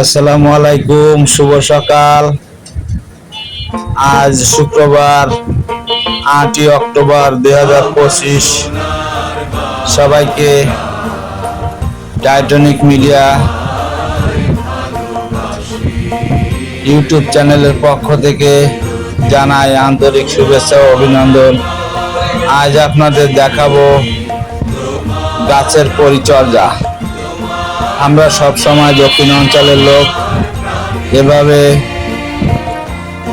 আসসালামু আলাইকুম, শুভ সকাল। আজ শুক্রবার আটই অক্টোবর দুই হাজার পঁচিশ। সবাইকে টাইটনিক মিডিয়া ইউটিউব চ্যানেলের পক্ষ থেকে জানাই আন্তরিক শুভেচ্ছা ও অভিনন্দন। আজ আপনাদের দেখাবো গাছের পরিচর্যা। আমরা সব সময় দক্ষিণ অঞ্চলের লোক। এভাবে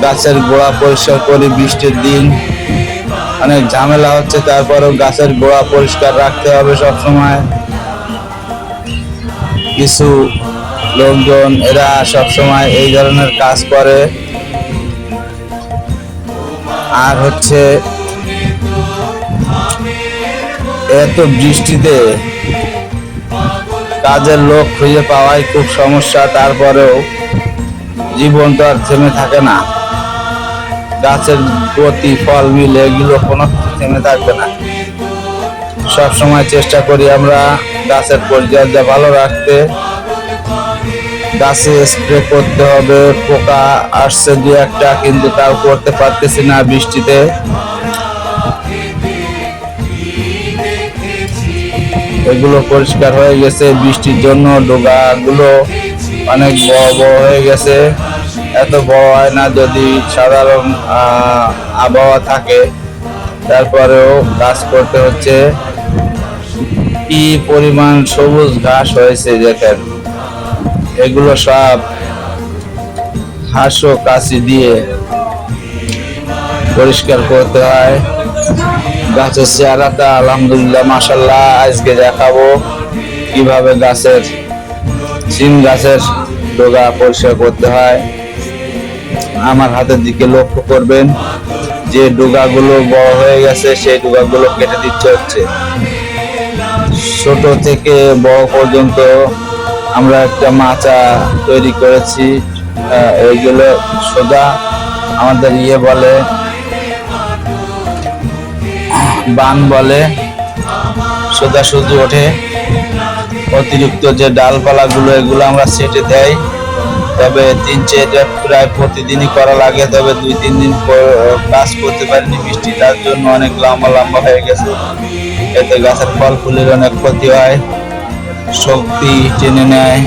গাছের গোড়া পরিষ্কার করি বৃষ্টির দিন। অনেক ঝামেলা হচ্ছে, তারপরেও গাছের গোড়া পরিষ্কার রাখতে হবে সব সময়। কিছু লোকজন, এরা সব সময় এই ধরনের কাজ করে। আর হচ্ছে, এত বৃষ্টিতে কাজের লোক খুঁজে পাওয়াই খুব সমস্যা, তারপরেও জীবন তো আর থেমে থাকে না। গাছের গতি, ফল, মিল, এগুলো কোনো থেমে থাকবে না। সব সময় চেষ্টা করি আমরা গাছের পরিচর্যা ভালো রাখতে। গাছে স্প্রে করতে হবে, পোকা আসছে দু একটা, কিন্তু তাও করতে পারতেছি না বৃষ্টিতে। এগুলো পরিষ্কার হয়ে গেছে, বৃষ্টির জন্য ডোগাগুলো অনেক বড় বড় হয়ে গেছে। এত বড় হয় না যদি সাধারণ আবহাওয়া থাকে। তারপরেও কাজ করতে হচ্ছে। কি পরিমাণ সবুজ ঘাস হয়েছে দেখেন। এগুলো সব হাঁসো কাশি দিয়ে পরিষ্কার করতে হয়। গাছের চেহারাটা আলহামদুলিল্লাহ মাসাল্লাহ আজকে দেখাবো কীভাবে গাছের সিম গাছের ডোগা পরিষ্কার করতে হয়। আমার হাতের দিকে লক্ষ্য করবেন, যে ডোগাগুলো বড় হয়ে গেছে, সেই ডোগাগুলো কেটে দিচ্ছে হচ্ছে। ছোট থেকে বড় পর্যন্ত আমরা একটা মাচা তৈরি করেছি এইগুলো সোজা আমাদের ইয়ে বলে বান বলে। সোজাসুজি ওঠে। অতিরিক্ত যে ডালপালাগুলো, এগুলো আমরা সেটে দেয় তবে তিন চারটা প্রায় প্রতিদিনই করা লাগে, তবে দুই তিন দিন কাজ করতে পারিনি বৃষ্টি, তার জন্য অনেক লম্বা লম্বা হয়ে গেছে। এতে গাছের ফল ফুলের অনেক ক্ষতি হয়, শক্তি টেনে নেয়।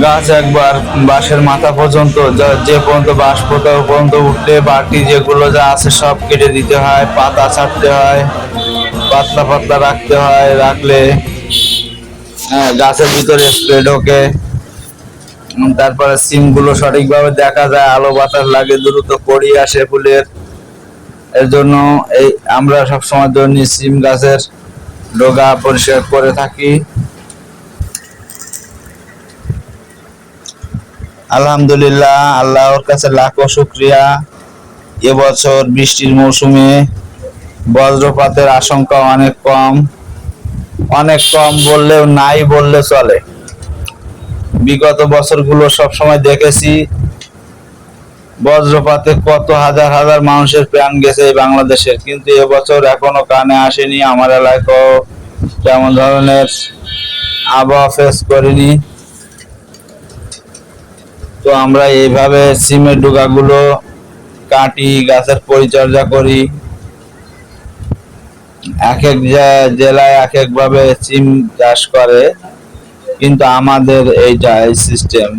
গাছ একবার বাঁশের মাথা পর্যন্ত যা- পর্যন্ত বাঁশ পোতা পর্যন্ত উঠলে বাকি যেগুলো যা আছে সব কেটে দিতে হয় পাতা ছাড়তে হয় পাতলা পাতলা রাখতে হয় রাখলে হ্যাঁ, গাছের ভিতরে স্প্রে ঢোকে। তারপরে সিমগুলো সঠিকভাবে দেখা যায় আলো বাতাস লাগে দ্রুত কড়ি আসে ফুলের। এর জন্য এই আমরা সবসময় জন্য সিম গাছের ডোগা পরিষ্কার করে থাকি। আলহামদুলিল্লাহ, আল্লাহর কাছে লাখো শুক্রিয়া। এবছর বৃষ্টির মৌসুমে বজ্রপাতের আশঙ্কা অনেক কম। অনেক কম বললেও নাই বললে চলে। বিগত বছরগুলো সবসময় দেখেছি, বজ্রপাতে কত হাজার হাজার মানুষের প্রাণ গেছে এই বাংলাদেশের কিন্তু এবছর এখনও কানে আসেনি, আমার এলাকাও তেমন ধরনের আবহাওয়া ফেস করিনি। তো আমরা এইভাবে সিমের ডুগাগুলো কাটি, গাছের পরিচর্যা করি। এক এক জেলায় এক এক ভাবে সিম চাষ করে, কিন্তু আমাদের এইটা, এই সিস্টেম।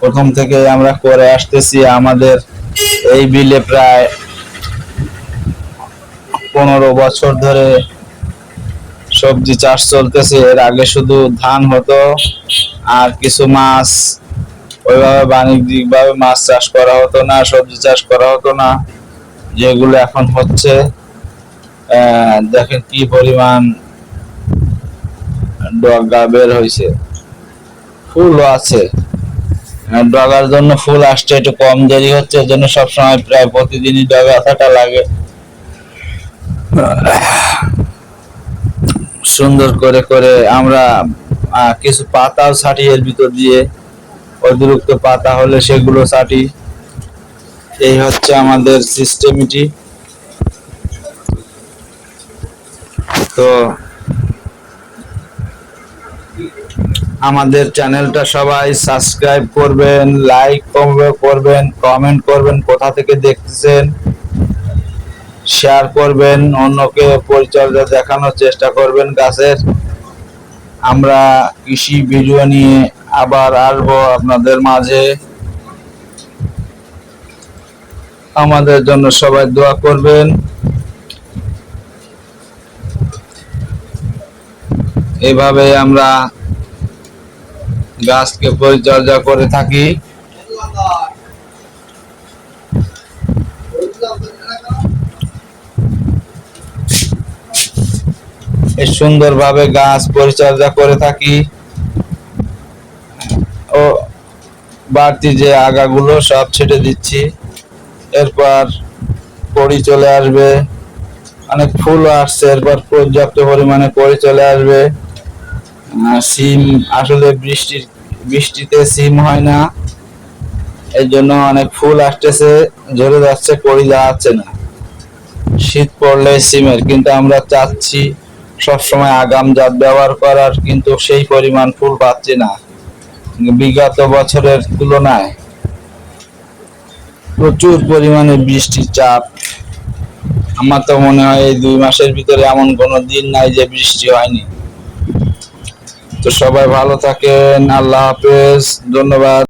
প্রথম থেকে আমরা করে আসতেছি আমাদের এই বিলে প্রায় পনেরো বছর ধরে সবজি চাষ চলতেছে। এর আগে শুধু ধান হতো, আর কিছু মাছ, ওইভাবে বাণিজ্যিক ভাবে মাছ চাষ করা হতো না, সবজি চাষ করা হতো না, যেগুলো এখন হচ্ছে দেখেন কি পরিমাণ ডগা বের হয়েছে ফুলও আছে। ডগার জন্য ফুল আসছে, একটু কম দেরি হচ্ছে, এর জন্য সবসময় প্রায় প্রতিদিনই ডগা আসাটা লাগে। সুন্দর করে করে আমরা কিছু পাতাও ছাটি এর ভিতর দিয়ে, অতিরিক্ত পাতা হলে সেগুলো ছাটি। এই হচ্ছে আমাদের সিস্টেমটি তো আমাদের চ্যানেলটা সবাই সাবস্ক্রাইব করবেন লাইক করবেন কমেন্ট করবেন, কোথা থেকে দেখতেছেন। শেয়ার করবেন, অন্যকে পরিচর্যা দেখানোর চেষ্টা করবেন গাছের। আমরা কৃষি ভিডিও নিয়ে আবার আসব আপনাদের মাঝে। আমাদের জন্য সবাই দোয়া করবেন। এভাবে আমরা গাছকে পরিচর্যা করে থাকি। সুন্দরভাবে গাছ পরিচর্যা করে থাকি। ও বাড়তি যে আগাগুলো সব ছেটে দিচ্ছি। এরপর কড়ি চলে আসবে। অনেক ফুল আসছে, এরপর পর্যাপ্ত পরিমাণে কড়ি চলে আসবে। সিম, আসলে বৃষ্টির, বৃষ্টিতে সিম হয় না। এই জন্য অনেক ফুল আসতেছে, ঝরে যাচ্ছে কড়ি যাচ্ছে না। শীত পড়লে সিমের, কিন্তু আমরা চাচ্ছি সবসময় আগাম জাত ব্যবহার করার কিন্তু সেই পরিমাণ ফুল পাচ্ছি না। বিগত বছরের তুলনায় প্রচুর পরিমাণে বৃষ্টির চাপ। আমার তো মনে হয় এই দুই মাসের ভিতরে এমন কোনো দিন নাই যে বৃষ্টি হয়নি। তো সবাই ভালো থাকেন, আল্লাহ হাফেজ, ধন্যবাদ।